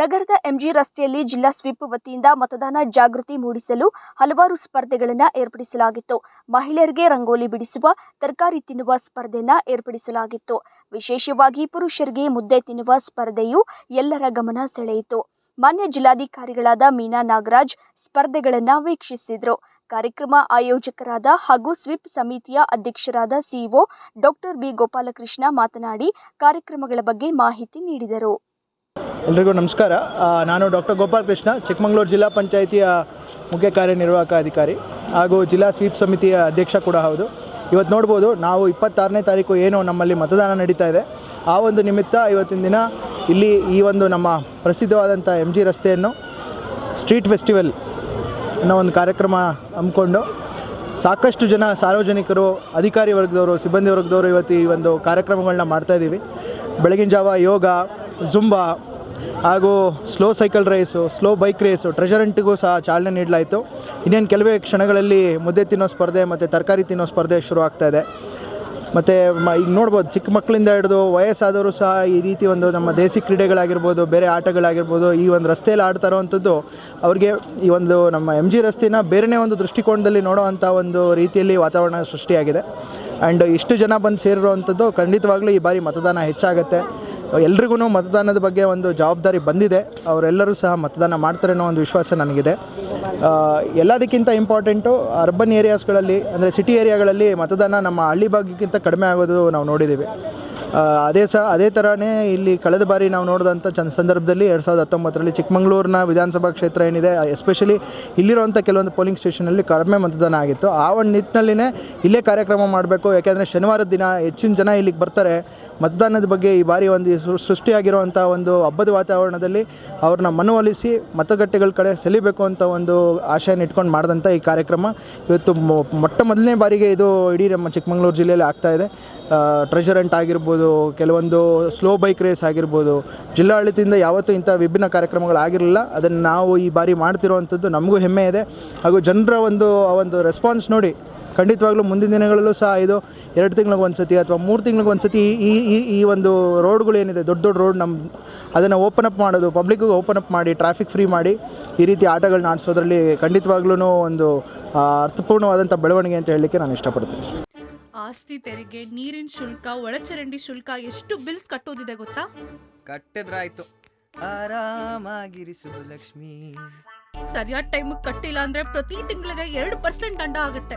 ನಗರದ ಎಂಜಿ ರಸ್ತೆಯಲ್ಲಿ ಜಿಲ್ಲಾ ಸ್ವೀಪ್ ವತಿಯಿಂದ ಮತದಾನ ಜಾಗೃತಿ ಮೂಡಿಸಲು ಹಲವಾರು ಸ್ಪರ್ಧೆಗಳನ್ನು ಏರ್ಪಡಿಸಲಾಗಿತ್ತು. ಮಹಿಳೆಯರಿಗೆ ರಂಗೋಲಿ ಬಿಡಿಸುವ, ತರಕಾರಿ ತಿನ್ನುವ ಸ್ಪರ್ಧೆಯನ್ನು ಏರ್ಪಡಿಸಲಾಗಿತ್ತು. ವಿಶೇಷವಾಗಿ ಪುರುಷರಿಗೆ ಮುದ್ದೆ ತಿನ್ನುವ ಸ್ಪರ್ಧೆಯು ಎಲ್ಲರ ಗಮನ ಸೆಳೆಯಿತು. ಮಾನ್ಯ ಜಿಲ್ಲಾಧಿಕಾರಿಗಳಾದ ಮೀನಾ ನಾಗರಾಜ್ ಸ್ಪರ್ಧೆಗಳನ್ನು ವೀಕ್ಷಿಸಿದರು. ಕಾರ್ಯಕ್ರಮ ಆಯೋಜಕರಾದ ಹಾಗೂ ಸ್ವಿಪ್ ಸಮಿತಿಯ ಅಧ್ಯಕ್ಷರಾದ ಸಿಇಒ ಡಾಕ್ಟರ್ ಬಿ ಗೋಪಾಲಕೃಷ್ಣ ಮಾತನಾಡಿ, ಕಾರ್ಯಕ್ರಮಗಳ ಬಗ್ಗೆ ಮಾಹಿತಿ ನೀಡಿದರು. ಎಲ್ರಿಗೂ ನಮಸ್ಕಾರ. ನಾನು ಡಾಕ್ಟರ್ ಗೋಪಾಲ್ ಕೃಷ್ಣ, ಚಿಕ್ಕಮಗಳೂರು ಜಿಲ್ಲಾ ಪಂಚಾಯಿತಿಯ ಮುಖ್ಯ ಕಾರ್ಯನಿರ್ವಾಹಕ ಅಧಿಕಾರಿ ಹಾಗೂ ಜಿಲ್ಲಾ ಸ್ವೀಪ್ ಸಮಿತಿಯ ಅಧ್ಯಕ್ಷ ಕೂಡ ಹೌದು. ಇವತ್ತು ನೋಡ್ಬೋದು, ನಾವು ಇಪ್ಪತ್ತಾರನೇ ತಾರೀಕು ಏನು ನಮ್ಮಲ್ಲಿ ಮತದಾನ ನಡೀತಾ ಇದೆ. ಆ ಒಂದು ನಿಮಿತ್ತ ಇವತ್ತಿನ ದಿನ ಇಲ್ಲಿ ಈ ಒಂದು ನಮ್ಮ ಪ್ರಸಿದ್ಧವಾದಂಥ ಎಂ ಜಿ ರಸ್ತೆಯನ್ನು ಸ್ಟ್ರೀಟ್ ಫೆಸ್ಟಿವಲ್ ಅನ್ನೋ ಒಂದು ಕಾರ್ಯಕ್ರಮ ಹಮ್ಮಿಕೊಂಡು ಸಾಕಷ್ಟು ಜನ ಸಾರ್ವಜನಿಕರು, ಅಧಿಕಾರಿ ವರ್ಗದವರು, ಸಿಬ್ಬಂದಿ ವರ್ಗದವರು ಇವತ್ತು ಈ ಒಂದು ಕಾರ್ಯಕ್ರಮಗಳನ್ನ ಮಾಡ್ತಾಯಿದ್ದೀವಿ ಬೆಳಗಿನ ಜಾವ ಯೋಗ ಜುಂಬಾ ಹಾಗೂ slow cycle race slow bike race ಟ್ರೆಜರೆಂಟಿಗೂ ಸಹ ಚಾಲನೆ ನೀಡಲಾಯಿತು. ಇನ್ನೇನು ಕೆಲವೇ ಕ್ಷಣಗಳಲ್ಲಿ ಮುದ್ದೆ ತಿನ್ನೋ ಸ್ಪರ್ಧೆ ಮತ್ತು ತರಕಾರಿ ತಿನ್ನೋ ಸ್ಪರ್ಧೆ ಶುರು ಆಗ್ತಾ ಇದೆ. ಮತ್ತು ಈಗ ನೋಡ್ಬೋದು, ಚಿಕ್ಕ ಮಕ್ಕಳಿಂದ ಹಿಡಿದು ವಯಸ್ಸಾದವರು ಸಹ ಈ ರೀತಿ ಒಂದು ನಮ್ಮ ದೇಸಿ ಕ್ರೀಡೆಗಳಾಗಿರ್ಬೋದು, ಬೇರೆ ಆಟಗಳಾಗಿರ್ಬೋದು, ಈ ಒಂದು ರಸ್ತೆಯಲ್ಲಿ ಆಡ್ತಾ ಇರೋವಂಥದ್ದು ಅವ್ರಿಗೆ ಈ ಒಂದು ನಮ್ಮ ಎಂ ಜಿ ರಸ್ತೆನ ಬೇರೆಯೇ ಒಂದು ದೃಷ್ಟಿಕೋನದಲ್ಲಿ ನೋಡೋವಂಥ ಒಂದು ರೀತಿಯಲ್ಲಿ ವಾತಾವರಣ ಸೃಷ್ಟಿಯಾಗಿದೆ. ಆ್ಯಂಡ್ ಇಷ್ಟು ಜನ ಬಂದು ಸೇರಿರುವಂಥದ್ದು ಖಂಡಿತವಾಗ್ಲೂ ಈ ಬಾರಿ ಮತದಾನ ಹೆಚ್ಚಾಗುತ್ತೆ. ಎಲ್ರಿಗೂ ಮತದಾನದ ಬಗ್ಗೆ ಒಂದು ಜವಾಬ್ದಾರಿ ಬಂದಿದೆ. ಅವರೆಲ್ಲರೂ ಸಹ ಮತದಾನ ಮಾಡ್ತಾರೆ ಅನ್ನೋ ಒಂದು ವಿಶ್ವಾಸ ನನಗಿದೆ. ಎಲ್ಲದಕ್ಕಿಂತ ಇಂಪಾರ್ಟೆಂಟು ಅರ್ಬನ್ ಏರಿಯಾಸ್ಗಳಲ್ಲಿ, ಅಂದರೆ ಸಿಟಿ ಏರಿಯಾಗಳಲ್ಲಿ ಮತದಾನ ನಮ್ಮ ಹಳ್ಳಿ ಭಾಗಕ್ಕಿಂತ ಕಡಿಮೆ ಆಗೋದು ನಾವು ನೋಡಿದ್ದೀವಿ. ಅದೇ ಸಹ ಅದೇ ಥರನೇ ಇಲ್ಲಿ ಕಳೆದ ಬಾರಿ ನಾವು ನೋಡಿದಂಥ ಚಂದ ಸಂದರ್ಭದಲ್ಲಿ ಎರಡು ಸಾವಿರದ ಹತ್ತೊಂಬತ್ತರಲ್ಲಿ ಚಿಕ್ಕಮಗಳೂರಿನ ವಿಧಾನಸಭಾ ಕ್ಷೇತ್ರ ಏನಿದೆ, ಎಸ್ಪೆಷಲಿ ಇಲ್ಲಿರುವಂಥ ಕೆಲವೊಂದು ಪೋಲಿಂಗ್ ಸ್ಟೇಷನಲ್ಲಿ ಕಡಿಮೆ ಮತದಾನ ಆಗಿತ್ತು. ಆ ಒಂದು ನಿಟ್ಟಿನಲ್ಲಿನೇ ಇಲ್ಲೇ ಕಾರ್ಯಕ್ರಮ ಮಾಡಬೇಕು, ಯಾಕೆಂದರೆ ಶನಿವಾರದ ದಿನ ಹೆಚ್ಚಿನ ಜನ ಇಲ್ಲಿಗೆ ಬರ್ತಾರೆ. ಮತದಾನದ ಬಗ್ಗೆ ಈ ಬಾರಿ ಒಂದು ಸೃಷ್ಟಿಯಾಗಿರುವಂಥ ಒಂದು ಹಬ್ಬದ ವಾತಾವರಣದಲ್ಲಿ ಅವ್ರನ್ನ ಮನವೊಲಿಸಿ ಮತಗಟ್ಟೆಗಳ ಕಡೆ ಸೆಲಿಬೇಕು ಅಂತ ಒಂದು ಆಶಯನ ಇಟ್ಕೊಂಡು ಮಾಡಿದಂಥ ಈ ಕಾರ್ಯಕ್ರಮ. ಇವತ್ತು ಮೊಟ್ಟ ಮೊದಲನೇ ಬಾರಿಗೆ ಇದು ಇಡೀ ನಮ್ಮ ಚಿಕ್ಕಮಗಳೂರು ಜಿಲ್ಲೆಯಲ್ಲಿ ಆಗ್ತಾ ಇದೆ. ಟ್ರೆಜರೆಂಟ್ ಆಗಿರ್ಬೋದು, ಕೆಲವೊಂದು ಸ್ಲೋ ಬೈಕ್ ರೇಸ್ ಆಗಿರ್ಬೋದು, ಜಿಲ್ಲಾಡಳಿತದಿಂದ ಯಾವತ್ತೂ ಇಂಥ ವಿಭಿನ್ನ ಕಾರ್ಯಕ್ರಮಗಳಾಗಿರಲಿಲ್ಲ ಅದನ್ನು ನಾವು ಈ ಬಾರಿ ಮಾಡ್ತಿರುವಂಥದ್ದು ನಮಗೂ ಹೆಮ್ಮೆ ಇದೆ. ಹಾಗೂ ಜನರ ಒಂದು, ಆ ಒಂದು ರೆಸ್ಪಾನ್ಸ್ ನೋಡಿ ಖಂಡಿತವಾಗ್ಲೂ ಮುಂದಿನ ದಿನಗಳಲ್ಲೂ ಸಹ ಇದು ಎರಡು ತಿಂಗ್ಳಿಗೆ ಒಂದು ಸತಿ ಅಥವಾ ಮೂರು ತಿಂಗ್ಳಿಗೆ ಒಂದು ಸತಿ ಈ ಈ ಈ ಒಂದು ರೋಡ್ಗಳು ಏನಿದೆ ದೊಡ್ಡ ದೊಡ್ಡ ರೋಡ್ ನಮ್ಮ ಅದನ್ನು ಓಪನ್ ಅಪ್ ಮಾಡೋದು ಪಬ್ಲಿಕ್ಕಿಗೆ ಓಪನ್ ಅಪ್ ಮಾಡಿ ಟ್ರಾಫಿಕ್ ಫ್ರೀ ಮಾಡಿ ಈ ರೀತಿ ಆಟಗಳನ್ನ ಆಡಿಸೋದ್ರಲ್ಲಿ ಖಂಡಿತವಾಗ್ಲೂ ಒಂದು ಅರ್ಥಪೂರ್ಣವಾದಂಥ ಬೆಳವಣಿಗೆ ಅಂತ ಹೇಳಲಿಕ್ಕೆ ನಾನು ಇಷ್ಟಪಡ್ತೀನಿ. ಆಸ್ತಿ ತೆರಿಗೆ ನೀರಿನ ಶುಲ್ಕ ಒಳಚರಂಡಿ ಶುಲ್ಕ ಎಷ್ಟು ಬಿಲ್ಸ್ ಕಟ್ಟೋದಿದೆ ಗೊತ್ತಾ? ಕಟ್ಟಿದ್ರಾಯ್ತು. ಆರಾಮಾಗಿರಿಸು ಲಕ್ಷ್ಮಿ. ಸರಿಯಾದ ಟೈಮಿಗೆ ಕಟ್ಟಿಲ್ಲ ಅಂದ್ರೆ ಪ್ರತಿ ತಿಂಗಳಿಗೆ ಎರಡು ಪರ್ಸೆಂಟ್ ದಂಡ ಆಗುತ್ತೆ.